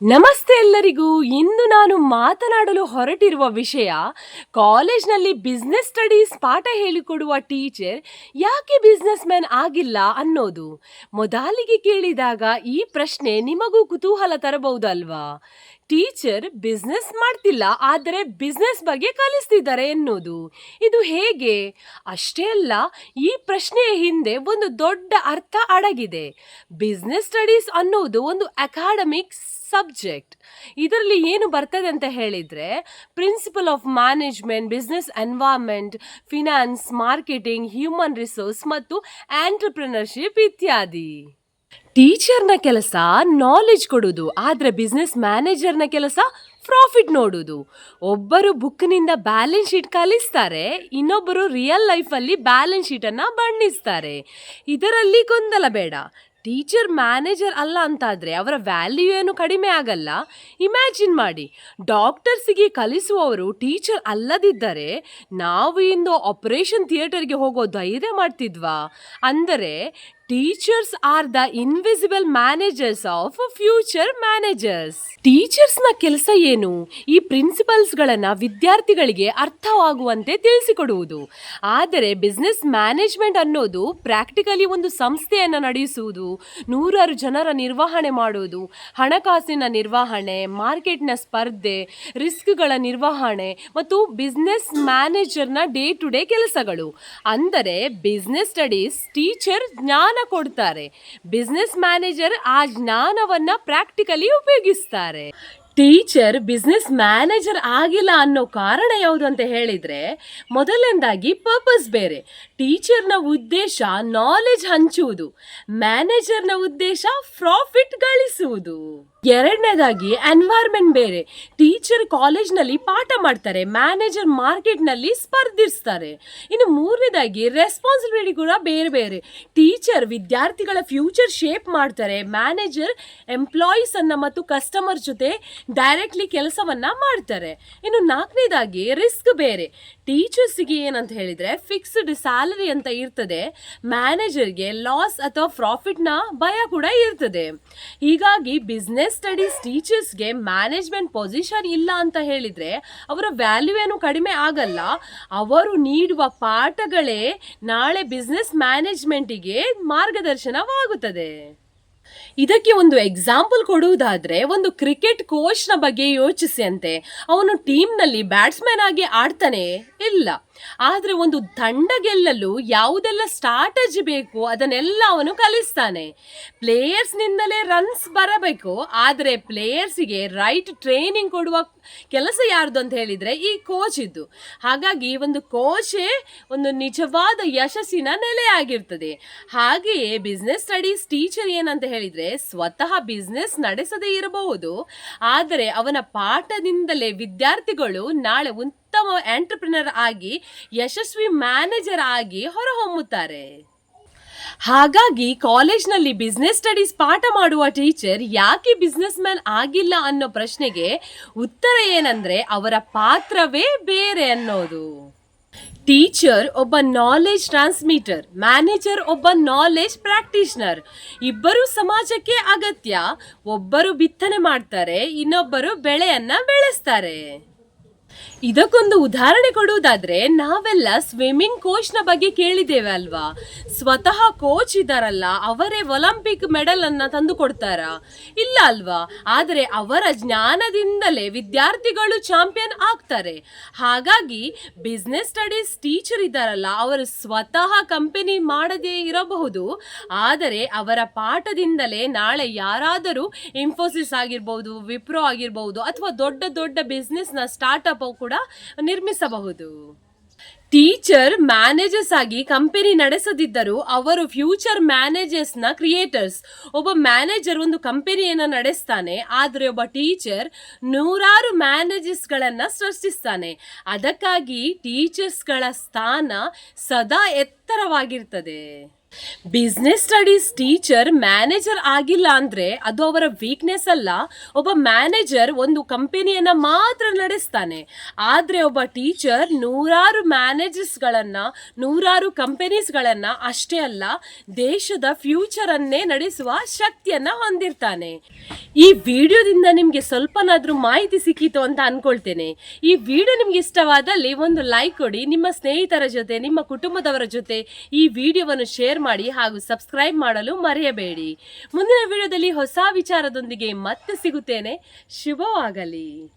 ನಮಸ್ತೆ ಎಲ್ಲರಿಗೂ. ಇಂದು ನಾನು ಮಾತನಾಡಲು ಹೊರಟಿರುವ ವಿಷಯ, ಕಾಲೇಜ್ನಲ್ಲಿ ಬಿಸ್ನೆಸ್ ಸ್ಟಡೀಸ್ ಪಾಠ ಹೇಳಿಕೊಡುವ ಟೀಚರ್ ಯಾಕೆ ಬಿಸ್ನೆಸ್ ಮ್ಯಾನ್ ಆಗಿಲ್ಲ ಅನ್ನೋದು. ಮೊದಲಿಗೆ ಕೇಳಿದಾಗ ಈ ಪ್ರಶ್ನೆ ನಿಮಗೂ ಕುತೂಹಲ ತರಬಹುದಲ್ವಾ? ಟೀಚರ್ ಬಿಸ್ನೆಸ್ ಮಾಡ್ತಿಲ್ಲ, ಆದರೆ ಬಿಸ್ನೆಸ್ ಬಗ್ಗೆ ಕಲಿಸ್ತಿದ್ದಾರೆ ಎನ್ನುವುದು. ಇದು ಹೇಗೆ? ಅಷ್ಟೇ ಅಲ್ಲ, ಈ ಪ್ರಶ್ನೆಯ ಹಿಂದೆ ಒಂದು ದೊಡ್ಡ ಅರ್ಥ ಅಡಗಿದೆ. ಬಿಸ್ನೆಸ್ ಸ್ಟಡೀಸ್ ಅನ್ನೋದು ಒಂದು ಅಕಾಡೆಮಿಕ್ ಸಬ್ಜೆಕ್ಟ್. ಇದರಲ್ಲಿ ಏನು ಬರ್ತದೆ ಅಂತ ಹೇಳಿದರೆ, principle of management, business environment finance, marketing, human resource ಮತ್ತು ಆಂಟ್ರಪ್ರಿನರ್ಶಿಪ್ ಇತ್ಯಾದಿ. ಟೀಚರ್ನ ಕೆಲಸ ನಾಲೆಜ್ ಕೊಡುವುದು ಆದರೆ ಬಿಸ್ನೆಸ್ ಮ್ಯಾನೇಜರ್ನ ಕೆಲಸ ಪ್ರಾಫಿಟ್ ನೋಡುವುದು ಒಬ್ಬರು ಬುಕ್ನಿಂದ ಬ್ಯಾಲೆನ್ಸ್ ಶೀಟ್ ಕಲಿಸ್ತಾರೆ, ಇನ್ನೊಬ್ಬರು ರಿಯಲ್ ಲೈಫಲ್ಲಿ ಬ್ಯಾಲೆನ್ಸ್ ಶೀಟನ್ನು ಬಣ್ಣಿಸ್ತಾರೆ. ಇದರಲ್ಲಿ ಗೊಂದಲ ಬೇಡ. ಟೀಚರ್ ಮ್ಯಾನೇಜರ್ ಅಲ್ಲ ಅಂತಾದರೆ ಅವರ ವ್ಯಾಲ್ಯೂ ಏನು ಕಡಿಮೆ ಆಗಲ್ಲ. ಇಮ್ಯಾಜಿನ್ ಮಾಡಿ. ಡಾಕ್ಟರ್ಸಿಗೆ ಕಲಿಸುವವರು ಟೀಚರ್ ಅಲ್ಲದಿದ್ದರೆ ನಾವು ಇಂದು ಆಪರೇಷನ್ ಥಿಯೇಟರ್ಗೆ ಹೋಗೋ ಧೈರ್ಯ ಮಾಡ್ತಿದ್ವಾ? ಅಂದರೆ teachers are the invisible managers of future managers ಟೀಚರ್ಸ್ನ ಕೆಲಸ ಏನು? ಈ ಪ್ರಿನ್ಸಿಪಲ್ಸ್ಗಳನ್ನ ವಿದ್ಯಾರ್ಥಿಗಳಿಗೆ ಅರ್ಥವಾಗುವಂತೆ ತಿಳಿಸಿಕೊಡುವುದು. ಆದರೆ ಬಿಸ್ನೆಸ್ ಮ್ಯಾನೇಜ್ಮೆಂಟ್ ಅನ್ನೋದು ಪ್ರಾಕ್ಟಿಕಲಿ ಒಂದು ಸಂಸ್ಥೆಯನ್ನು ನಡೆಸುವುದು. ನೂರಾರು ಜನರ ನಿರ್ವಹಣೆ ಮಾಡುವುದು ಹಣಕಾಸಿನ ನಿರ್ವಹಣೆ ಮಾರ್ಕೆಟ್ನ ಸ್ಪರ್ಧೆ ರಿಸ್ಕ್ಗಳ ನಿರ್ವಹಣೆ ಮತ್ತು ಬಿಸ್ನೆಸ್ ಮ್ಯಾನೇಜರ್ನ ಡೇ ಟು ಡೇ ಕೆಲಸಗಳು. ಅಂದರೆ ಬಿಸ್ನೆಸ್ ಸ್ಟಡೀಸ್ ಟೀಚರ್ ಜ್ಞಾನ ಕೊಡ್ತಾರೆ. ಬಿಸ್ನೆಸ್ ಮ್ಯಾನೇಜರ್ ಆ ಜ್ಞಾನವನ್ನ ಪ್ರಾಕ್ಟಿಕಲಿ ಉಪಯೋಗಿಸ್ತಾರೆ. ಟೀಚರ್ ಬಿಸ್ನೆಸ್ ಮ್ಯಾನೇಜರ್ ಆಗಿಲ್ಲ ಅನ್ನೋ ಕಾರಣ ಯಾವುದು ಅಂತ ಹೇಳಿದರೆ, ಮೊದಲನೇದಾಗಿ ಪರ್ಪಸ್ ಬೇರೆ. ಟೀಚರ್ನ ಉದ್ದೇಶ ನಾಲೆಜ್ ಹಂಚುವುದು. ಮ್ಯಾನೇಜರ್ನ ಉದ್ದೇಶ ಪ್ರಾಫಿಟ್ ಗಳಿಸುವುದು. ಎರಡನೇದಾಗಿ ಎನ್ವೈರ್ಮೆಂಟ್ ಬೇರೆ. ಟೀಚರ್ ಕಾಲೇಜ್ನಲ್ಲಿ ಪಾಠ ಮಾಡ್ತಾರೆ ಮ್ಯಾನೇಜರ್ ಮಾರ್ಕೆಟ್ನಲ್ಲಿ ಸ್ಪರ್ಧಿಸ್ತಾರೆ. ಇನ್ನು ಮೂರನೇದಾಗಿ ರೆಸ್ಪಾನ್ಸಿಬಿಲಿಟಿ ಕೂಡ ಬೇರೆ ಬೇರೆ. ಟೀಚರ್ ವಿದ್ಯಾರ್ಥಿಗಳ ಫ್ಯೂಚರ್ ಶೇಪ್ ಮಾಡ್ತಾರೆ ಮ್ಯಾನೇಜರ್ ಎಂಪ್ಲಾಯೀಸ್ ಅನ್ನ ಮತ್ತು ಕಸ್ಟಮರ್ ಜೊತೆ ಡೈರೆಕ್ಟ್ಲಿ ಕೆಲಸವನ್ನ ಮಾಡ್ತಾರೆ. ಇನ್ನು ನಾಲ್ಕನೇದಾಗಿ ರಿಸ್ಕ್ ಬೇರೆ. ಟೀಚರ್ಸಿಗೆ ಏನಂತ ಹೇಳಿದ್ರೆ ಫಿಕ್ಸ್ಡ್ ಸ್ಯಾಲರಿ ಅಂತ ಇರ್ತದೆ ಮ್ಯಾನೇಜರ್ಗೆ ಲಾಸ್ ಅಥವಾ ಪ್ರಾಫಿಟ್ನ ಭಯ ಕೂಡ ಇರ್ತದೆ. ಹೀಗಾಗಿ ಬಿಸ್ನೆಸ್ ಸ್ಟಡೀಸ್ ಟೀಚರ್ಸ್ಗೆ ಮ್ಯಾನೇಜ್ಮೆಂಟ್ ಪೊಸಿಷನ್ ಇಲ್ಲ ಅಂತ ಹೇಳಿದರೆ ಅವರ ವ್ಯಾಲ್ಯೂ ಏನು ಕಡಿಮೆ ಆಗಲ್ಲ. ಅವರು ನೀಡುವ ಪಾಠಗಳೇ ನಾಳೆ ಬಿಸ್ನೆಸ್ ಮ್ಯಾನೇಜ್ಮೆಂಟಿಗೆ ಮಾರ್ಗದರ್ಶನವಾಗುತ್ತದೆ. ಇದಕ್ಕೆ ಒಂದು ಎಕ್ಸಾಂಪಲ್ ಕೊಡುವುದಾದ್ರೆ ಒಂದು ಕ್ರಿಕೆಟ್ ಕೋಚ್ನ ಬಗ್ಗೆ ಯೋಚಿಸಿ ಅಂತೆ. ಅವನು ಟೀಮ್ನಲ್ಲಿ ಬ್ಯಾಟ್ಸ್ಮನ್ ಆಗಿ ಆಡ್ತಾನೆ ಇಲ್ಲ. ಆದರೆ ಒಂದು ತಂಡ ಗೆಲ್ಲಲು ಯಾವುದೆಲ್ಲ ಸ್ಟ್ರಾಟಜಿ ಬೇಕು ಅದನ್ನೆಲ್ಲ ಅವನು ಕಲಿಸ್ತಾನೆ. ಪ್ಲೇಯರ್ಸ್ನಿಂದಲೇ ರನ್ಸ್ ಬರಬೇಕು. ಆದರೆ ಪ್ಲೇಯರ್ಸಿಗೆ ರೈಟ್ ಟ್ರೈನಿಂಗ್ ಕೊಡುವ ಕೆಲಸ ಯಾರ್ದು ಅಂತ ಹೇಳಿದ್ರೆ ಈ ಕೋಚ್ ಇದ್ದು. ಹಾಗಾಗಿ ಒಂದು ಕೋಚೇ ಒಂದು ನಿಜವಾದ ಯಶಸ್ಸಿನ ನೆಲೆಯಾಗಿರ್ತದೆ ಹಾಗೆಯೇ ಬಿಸ್ನೆಸ್ ಸ್ಟಡೀಸ್ ಟೀಚರ್ ಏನಂತ ಹೇಳಿದ್ರೆ ಸ್ವತಃ ಬಿಸ್ನೆಸ್ ನಡೆಸದೇ ಇರಬಹುದು. ಆದರೆ ಅವನ ಪಾಠದಿಂದಲೇ ವಿದ್ಯಾರ್ಥಿಗಳು ನಾಳೆ ಉತ್ತಮ ಎಂಟರ್ಪ್ರಿನರ್ ಆಗಿ, ಯಶಸ್ವಿ ಮ್ಯಾನೇಜರ್ ಆಗಿ ಹೊರಹೊಮ್ಮುತ್ತಾರೆ. ಹಾಗಾಗಿ ಕಾಲೇಜ್ನಲ್ಲಿ ಬಿಸ್ನೆಸ್ ಸ್ಟಡೀಸ್ ಪಾಠ ಮಾಡುವ ಟೀಚರ್ ಯಾಕೆ ಬಿಸ್ನೆಸ್ ಮ್ಯಾನ್ ಆಗಿಲ್ಲ ಅನ್ನೋ ಪ್ರಶ್ನೆಗೆ ಉತ್ತರ ಏನಂದ್ರೆ ಅವರ ಪಾತ್ರವೇ ಬೇರೆ ಅನ್ನೋದು. ಟೀಚರ್ ಒಬ್ಬ ನಾಲೆಜ್ ಟ್ರಾನ್ಸ್ಮಿಟರ್ ಮ್ಯಾನೇಜರ್ ಒಬ್ಬ ನಾಲೆಜ್ ಪ್ರಾಕ್ಟೀಷನರ್ ಇಬ್ಬರು ಸಮಾಜಕ್ಕೆ ಅಗತ್ಯ. ಒಬ್ಬರು ಬಿತ್ತನೆ ಮಾಡ್ತಾರೆ, ಇನ್ನೊಬ್ಬರು ಬೆಳೆಯನ್ನ ಬೆಳೆಸ್ತಾರೆ. ಇದಕ್ಕೊಂದು ಉದಾಹರಣೆ ಕೊಡುವುದಾದ್ರೆ, ನಾವೆಲ್ಲ ಸ್ವಿಮ್ಮಿಂಗ್ ಕೋಚ್ನ ಬಗ್ಗೆ ಕೇಳಿದ್ದೇವೆ ಅಲ್ವಾ? ಸ್ವತಃ ಕೋಚ್ ಇದಾರಲ್ಲ ಅವರೇ ಒಲಿಂಪಿಕ್ ಮೆಡಲ್ ಅನ್ನ ತಂದು ಕೊಡ್ತಾರ? ಇಲ್ಲ ಅಲ್ವಾ? ಆದರೆ ಅವರ ಜ್ಞಾನದಿಂದಲೇ ವಿದ್ಯಾರ್ಥಿಗಳು ಚಾಂಪಿಯನ್ ಆಗ್ತಾರೆ. ಹಾಗಾಗಿ ಬಿಸ್ನೆಸ್ ಸ್ಟಡೀಸ್ ಟೀಚರ್ ಇದ್ದಾರಲ್ಲ, ಅವರು ಸ್ವತಃ ಕಂಪನಿ ಮಾಡದೇ ಇರಬಹುದು. ಆದರೆ ಅವರ ಪಾಠದಿಂದಲೇ ನಾಳೆ ಯಾರಾದರೂ ಇನ್ಫೋಸಿಸ್ ಆಗಿರ್ಬೋದು ವಿಪ್ರೋ ಆಗಿರ್ಬೋದು, ಅಥವಾ ದೊಡ್ಡ ದೊಡ್ಡ ಬಿಸ್ನೆಸ್ನ ಸ್ಟಾರ್ಟಪ್ ಕೂಡ ನಿರ್ಮಿಸಬಹುದು. ಟೀಚರ್ ಮ್ಯಾನೇಜರ್ಸ್ ಆಗಿ ಕಂಪನಿ ನಡೆಸದಿದ್ದರೂ ಅವರು ಫ್ಯೂಚರ್ ಮ್ಯಾನೇಜರ್ಸ್ನ ಕ್ರಿಯೇಟರ್ಸ್. ಒಬ್ಬ ಮ್ಯಾನೇಜರ್ ಒಂದು ಕಂಪನಿಯನ್ನು ನಡೆಸ್ತಾನೆ, ಆದರೆ ಒಬ್ಬ ಟೀಚರ್ ನೂರಾರು ಮ್ಯಾನೇಜರ್ಸ್ಗಳನ್ನು ಸೃಷ್ಟಿಸ್ತಾನೆ. ಅದಕ್ಕಾಗಿ ಟೀಚರ್ಸ್ಗಳ ಸ್ಥಾನ ಸದಾ ಎತ್ತರವಾಗಿರ್ತದೆ. ಬಿಸ್ನೆಸ್ ಸ್ಟಡೀಸ್ ಟೀಚರ್ ಮ್ಯಾನೇಜರ್ ಆಗಿಲ್ಲ ಅಂದ್ರೆ ಅದು ಅವರ ವೀಕ್ನೆಸ್ ಅಲ್ಲ. ಒಬ್ಬ ಮ್ಯಾನೇಜರ್ ಒಂದು ಕಂಪನಿಯನ್ನ ಮಾತ್ರ ನಡೆಸ್ತಾನೆ. ಆದರೆ ಒಬ್ಬ ಟೀಚರ್ ನೂರಾರು ಮ್ಯಾನೇಜರ್ಸ್ಗಳನ್ನು ನೂರಾರು ಕಂಪನೀಸ್ಗಳನ್ನು ಅಷ್ಟೇ ಅಲ್ಲ, ದೇಶದ ಫ್ಯೂಚರನ್ನೇ ನಡೆಸುವ ಶಕ್ತಿಯನ್ನ ಹೊಂದಿರ್ತಾನೆ. ಈ ವಿಡಿಯೋದಿಂದ ನಿಮಗೆ ಸ್ವಲ್ಪನಾದರೂ ಮಾಹಿತಿ ಸಿಕ್ಕಿತು ಅಂತ ಅನ್ಕೊಳ್ತೇನೆ. ಈ ವಿಡಿಯೋ ನಿಮ್ಗೆ ಇಷ್ಟವಾದಲ್ಲಿ ಒಂದು ಲೈಕ್ ಕೊಡಿ. ನಿಮ್ಮ ಸ್ನೇಹಿತರ ಜೊತೆ, ನಿಮ್ಮ ಕುಟುಂಬದವರ ಜೊತೆ ಈ ವಿಡಿಯೋವನ್ನು ಶೇರ್ ಮಾಡಿ ಹಾಗೂ ಸಬ್ಸ್ಕ್ರೈಬ್ ಮಾಡಲು ಮರೆಯಬೇಡಿ. ಮುಂದಿನ ವಿಡಿಯೋದಲ್ಲಿ ಹೊಸ ವಿಚಾರದೊಂದಿಗೆ ಮತ್ತೆ ಸಿಗುತ್ತೇನೆ. ಶುಭವಾಗಲಿ.